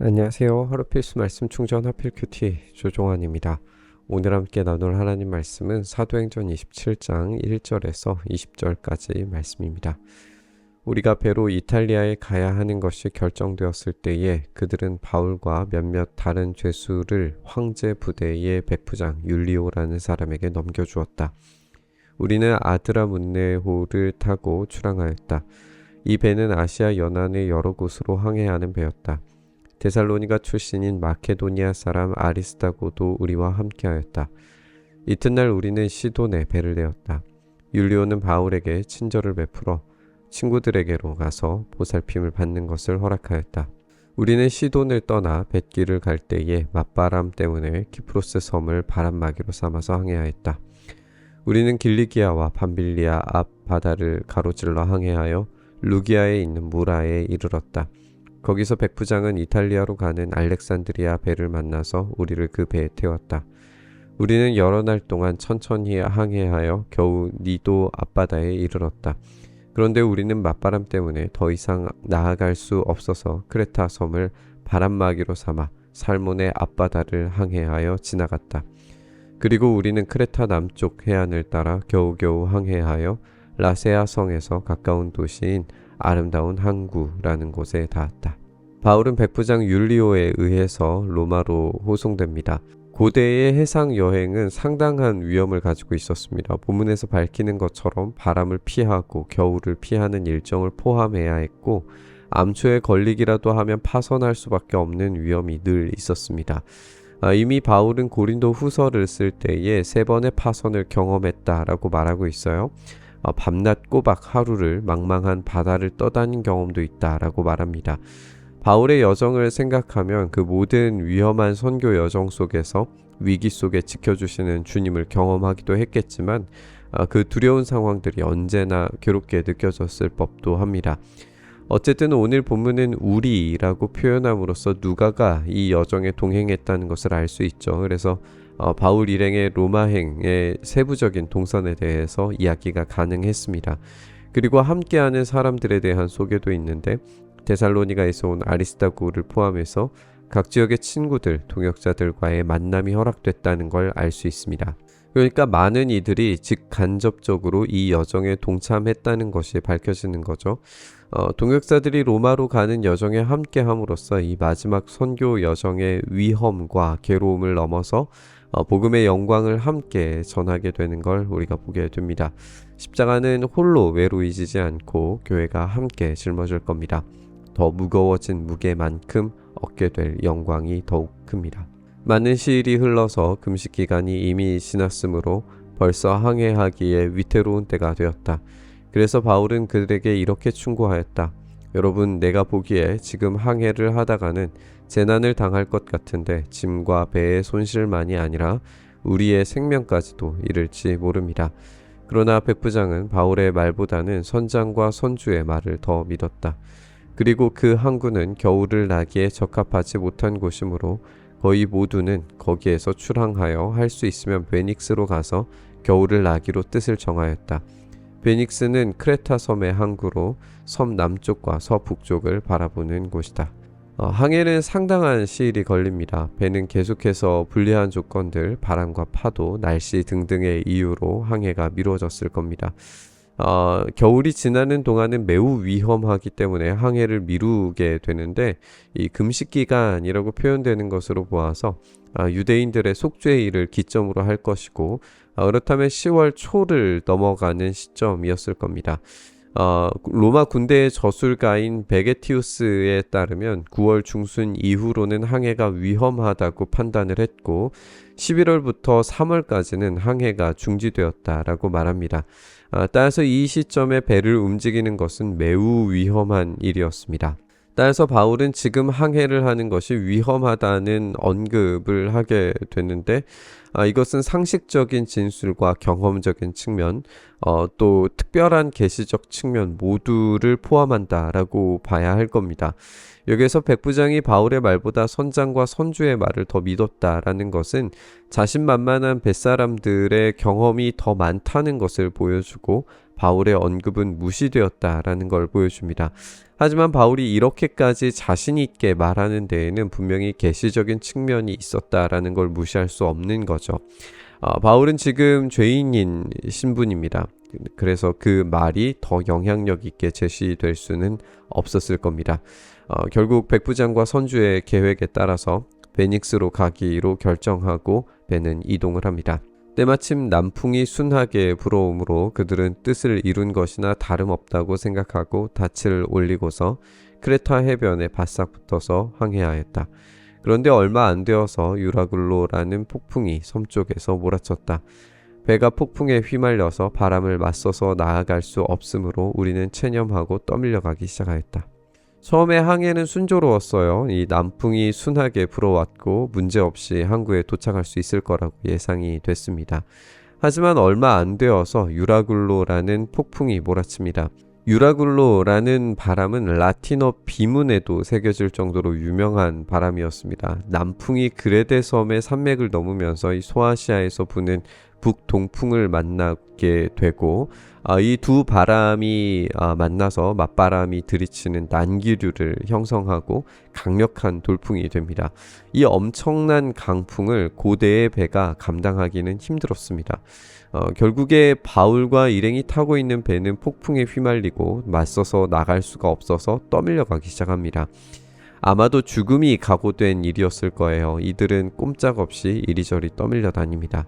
안녕하세요. 하루 필수 말씀 충전 하필 큐티 조종환입니다. 오늘 함께 나눌 하나님 말씀은 사도행전 27장 1절에서 20절까지 말씀입니다. 우리가 배로 이탈리아에 가야 하는 것이 결정되었을 때에 그들은 바울과 몇몇 다른 죄수를 황제 부대의 백부장 율리오라는 사람에게 넘겨주었다. 우리는 아드라 문네호를 타고 출항하였다. 이 배는 아시아 연안의 여러 곳으로 항해하는 배였다. 데살로니가 출신인 마케도니아 사람 아리스타고도 우리와 함께하였다. 이튿날 우리는 시돈에 배를 내었다. 율리오는 바울에게 친절을 베풀어 친구들에게로 가서 보살핌을 받는 것을 허락하였다. 우리는 시돈을 떠나 뱃길을 갈 때에 맞바람 때문에 키프로스 섬을 바람막이로 삼아서 항해하였다. 우리는 길리기아와 밤빌리아 앞 바다를 가로질러 항해하여 루기아에 있는 무라에 이르렀다. 거기서 백부장은 이탈리아로 가는 알렉산드리아 배를 만나서 우리를 그 배에 태웠다. 우리는 여러 날 동안 천천히 항해하여 겨우 니도 앞바다에 이르렀다. 그런데 우리는 맞바람 때문에 더 이상 나아갈 수 없어서 크레타 섬을 바람막이로 삼아 살몬의 앞바다를 항해하여 지나갔다. 그리고 우리는 크레타 남쪽 해안을 따라 겨우겨우 항해하여 라세아 성에서 가까운 도시인 아름다운 항구라는 곳에 닿았다. 바울은 백부장 율리오에 의해서 로마로 호송됩니다. 고대의 해상 여행은 상당한 위험을 가지고 있었습니다. 본문에서 밝히는 것처럼 바람을 피하고 겨울을 피하는 일정을 포함해야 했고 암초에 걸리기라도 하면 파선할 수밖에 없는 위험이 늘 있었습니다. 아, 이미 바울은 고린도 후서를 쓸 때에 세 번의 파선을 경험했다라고 말하고 있어요. 어, 밤낮 꼬박 하루를 망망한 바다를 떠다닌 경험도 있다라고 말합니다. 바울의 여정을 생각하면 그 모든 위험한 선교 여정 속에서 위기 속에 지켜주시는 주님을 경험하기도 했겠지만 어, 그 두려운 상황들이 언제나 괴롭게 느껴졌을 법도 합니다. 어쨌든 오늘 본문은 우리라고 표현함으로써 누가가 이 여정에 동행했다는 것을 알 수 있죠. 그래서 어, 바울 일행의 로마행의 세부적인 동선에 대해서 이야기가 가능했습니다. 그리고 함께하는 사람들에 대한 소개도 있는데 데살로니가에서 온 아리스타고를 포함해서 각 지역의 친구들, 동역자들과의 만남이 허락됐다는 걸 알 수 있습니다. 그러니까 많은 이들이 직간접적으로 이 여정에 동참했다는 것이 밝혀지는 거죠. 어, 동역자들이 로마로 가는 여정에 함께함으로써 이 마지막 선교 여정의 위험과 괴로움을 넘어서 어, 복음의 영광을 함께 전하게 되는 걸 우리가 보게 됩니다. 십자가는 홀로 외로워지지 않고 교회가 함께 짊어질 겁니다. 더 무거워진 무게만큼 얻게 될 영광이 더욱 큽니다. 많은 시일이 흘러서 금식 기간이 이미 지났으므로 벌써 항해하기에 위태로운 때가 되었다. 그래서 바울은 그들에게 이렇게 충고하였다. 여러분, 내가 보기에 지금 항해를 하다가는 재난을 당할 것 같은데 짐과 배의 손실만이 아니라 우리의 생명까지도 이를지 모릅니다. 그러나 백부장은 바울의 말보다는 선장과 선주의 말을 더 믿었다. 그리고 그 항구는 겨울을 나기에 적합하지 못한 곳이므로 거의 모두는 거기에서 출항하여 할 수 있으면 베닉스로 가서 겨울을 나기로 뜻을 정하였다. 베닉스는 크레타 섬의 항구로 섬 남쪽과 서북쪽을 바라보는 곳이다. 어, 항해는 상당한 시일이 걸립니다. 배는 계속해서 불리한 조건들, 바람과 파도, 날씨 등등의 이유로 항해가 미뤄졌을 겁니다. 어, 겨울이 지나는 동안은 매우 위험하기 때문에 항해를 미루게 되는데 이 금식 기간이라고 표현되는 것으로 보아서 아, 유대인들의 속죄일을 기점으로 할 것이고 아, 그렇다면 10월 초를 넘어가는 시점이었을 겁니다. 어, 로마 군대의 저술가인 베게티우스에 따르면 9월 중순 이후로는 항해가 위험하다고 판단을 했고 11월부터 3월까지는 항해가 중지되었다라고 말합니다. 어, 따라서 이 시점에 배를 움직이는 것은 매우 위험한 일이었습니다. 따라서 바울은 지금 항해를 하는 것이 위험하다는 언급을 하게 됐는데 아, 이것은 상식적인 진술과 경험적인 측면 어, 또 특별한 계시적 측면 모두를 포함한다라고 봐야 할 겁니다. 여기에서 백부장이 바울의 말보다 선장과 선주의 말을 더 믿었다라는 것은 자신만만한 뱃사람들의 경험이 더 많다는 것을 보여주고 바울의 언급은 무시되었다라는 걸 보여줍니다. 하지만 바울이 이렇게까지 자신 있게 말하는 데에는 분명히 계시적인 측면이 있었다라는 걸 무시할 수 없는 거죠. 어, 바울은 지금 죄인인 신분입니다. 그래서 그 말이 더 영향력 있게 제시될 수는 없었을 겁니다. 어, 결국 백부장과 선주의 계획에 따라서 베닉스로 가기로 결정하고 배는 이동을 합니다. 때마침 남풍이 순하게 불어오므로 그들은 뜻을 이룬 것이나 다름없다고 생각하고 닻을 올리고서 크레타 해변에 바싹 붙어서 항해하였다. 그런데 얼마 안 되어서 유라굴로라는 폭풍이 섬 쪽에서 몰아쳤다. 배가 폭풍에 휘말려서 바람을 맞서서 나아갈 수 없으므로 우리는 체념하고 떠밀려 가기 시작하였다. 처음에 항해는 순조로웠어요. 이 남풍이 순하게 불어왔고 문제없이 항구에 도착할 수 있을 거라고 예상이 됐습니다. 하지만 얼마 안 되어서 유라굴로라는 폭풍이 몰아칩니다. 유라굴로라는 바람은 라틴어 비문에도 새겨질 정도로 유명한 바람이었습니다. 남풍이 그레데 섬의 산맥을 넘으면서 이 소아시아에서 부는 북동풍을 만나게 되고 아, 이두 바람이 아, 만나서 맞바람이 들이치는 난기류를 형성하고 강력한 돌풍이 됩니다. 이 엄청난 강풍을 고대의 배가 감당하기는 힘들었습니다. 어, 결국에 바울과 일행이 타고 있는 배는 폭풍에 휘말리고 맞서서 나갈 수가 없어서 떠밀려 가기 시작합니다. 아마도 죽음이 각오된 일이었을 거예요. 이들은 꼼짝없이 이리저리 떠밀려 다닙니다.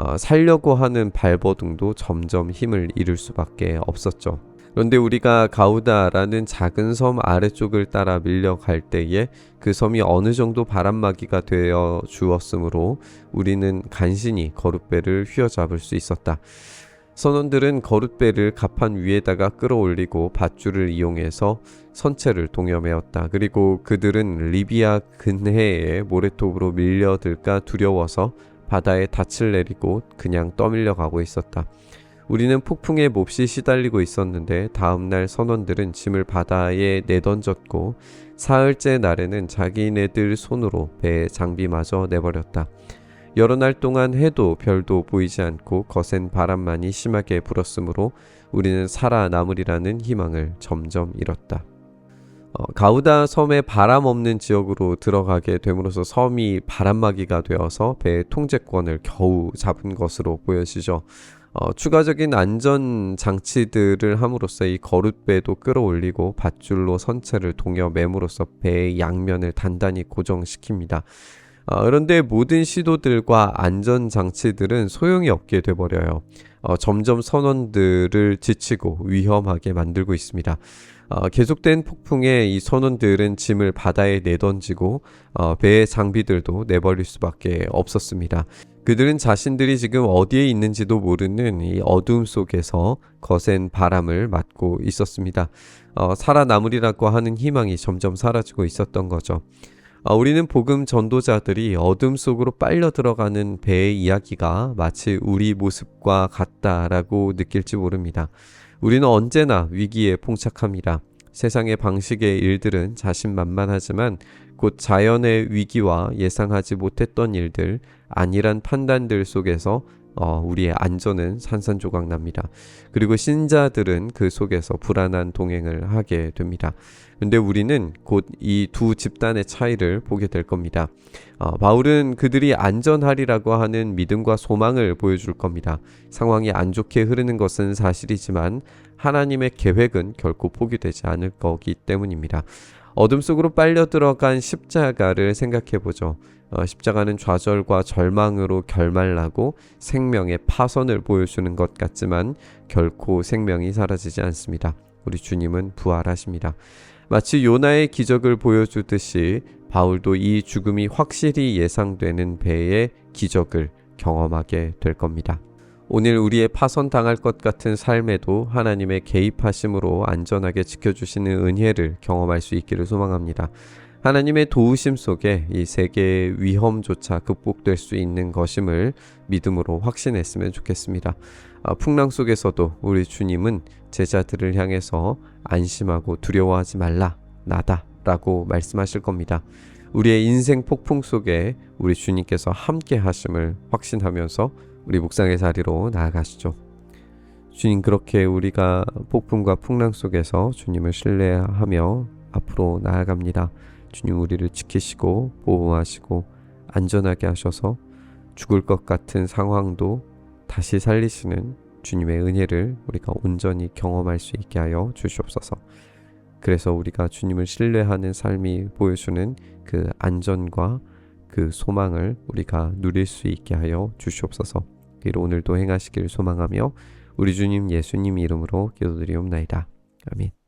어, 살려고 하는 발버둥도 점점 힘을 잃을 수밖에 없었죠. 그런데 우리가 가우다라는 작은 섬 아래쪽을 따라 밀려갈 때에 그 섬이 어느 정도 바람막이가 되어 주었으므로 우리는 간신히 거룻배를 휘어잡을 수 있었다. 선원들은 거룻배를 갑판 위에다가 끌어올리고 밧줄을 이용해서 선체를 동여매었다. 그리고 그들은 리비아 근해에 모래톱으로 밀려들까 두려워서 바다에 닻을 내리고 그냥 떠밀려 가고 있었다. 우리는 폭풍에 몹시 시달리고 있었는데 다음날 선원들은 짐을 바다에 내던졌고 사흘째 날에는 자기네들 손으로 배의 장비마저 내버렸다. 여러 날 동안 해도 별도 보이지 않고 거센 바람만이 심하게 불었으므로 우리는 살아남으리라는 희망을 점점 잃었다. 어, 가우다 섬의 바람 없는 지역으로 들어가게 됨으로써 섬이 바람막이가 되어서 배의 통제권을 겨우 잡은 것으로 보여지죠. 어, 추가적인 안전 장치들을 함으로써 이 거룻배도 끌어올리고 밧줄로 선체를 동여 매므로써 배의 양면을 단단히 고정시킵니다. 어, 그런데 모든 시도들과 안전 장치들은 소용이 없게 돼버려요. 어, 점점 선원들을 지치고 위험하게 만들고 있습니다. 어, 계속된 폭풍에 이 선원들은 짐을 바다에 내던지고 어, 배의 장비들도 내버릴 수밖에 없었습니다. 그들은 자신들이 지금 어디에 있는지도 모르는 이 어둠 속에서 거센 바람을 맞고 있었습니다. 어, 살아남으리라고 하는 희망이 점점 사라지고 있었던 거죠. 어, 우리는 복음 전도자들이 어둠 속으로 빨려 들어가는 배의 이야기가 마치 우리 모습과 같다라고 느낄지 모릅니다. 우리는 언제나 위기에 봉착합니다. 세상의 방식의 일들은 자신만만하지만 곧 자연의 위기와 예상하지 못했던 일들, 안일한 판단들 속에서 어, 우리의 안전은 산산조각 납니다. 그리고 신자들은 그 속에서 불안한 동행을 하게 됩니다. 근데 우리는 곧 이 두 집단의 차이를 보게 될 겁니다. 어, 바울은 그들이 안전하리라고 하는 믿음과 소망을 보여줄 겁니다. 상황이 안 좋게 흐르는 것은 사실이지만 하나님의 계획은 결코 포기되지 않을 거기 때문입니다. 어둠 속으로 빨려 들어간 십자가를 생각해 보죠. 어, 십자가는 좌절과 절망으로 결말나고 생명의 파선을 보여주는 것 같지만 결코 생명이 사라지지 않습니다. 우리 주님은 부활하십니다. 마치 요나의 기적을 보여주듯이 바울도 이 죽음이 확실히 예상되는 배의 기적을 경험하게 될 겁니다. 오늘 우리의 파손당할 것 같은 삶에도 하나님의 개입하심으로 안전하게 지켜주시는 은혜를 경험할 수 있기를 소망합니다. 하나님의 도우심 속에 이 세계의 위험조차 극복될 수 있는 것임을 믿음으로 확신했으면 좋겠습니다. 아, 풍랑 속에서도 우리 주님은 제자들을 향해서 안심하고 두려워하지 말라, 나다 라고 말씀하실 겁니다. 우리의 인생 폭풍 속에 우리 주님께서 함께 하심을 확신하면서 우리 묵상의 자리로 나아가시죠. 주님 그렇게 우리가 폭풍과 풍랑 속에서 주님을 신뢰하며 앞으로 나아갑니다. 주님 우리를 지키시고 보호하시고 안전하게 하셔서 죽을 것 같은 상황도 다시 살리시는 주님의 은혜를 우리가 온전히 경험할 수 있게 하여 주시옵소서. 그래서 우리가 주님을 신뢰하는 삶이 보여주는 그 안전과 그 소망을 우리가 누릴 수 있게 하여 주시옵소서. 이를 오늘도 행하시길 소망하며 우리 주님 예수님 이름으로 기도드리옵나이다. 아멘.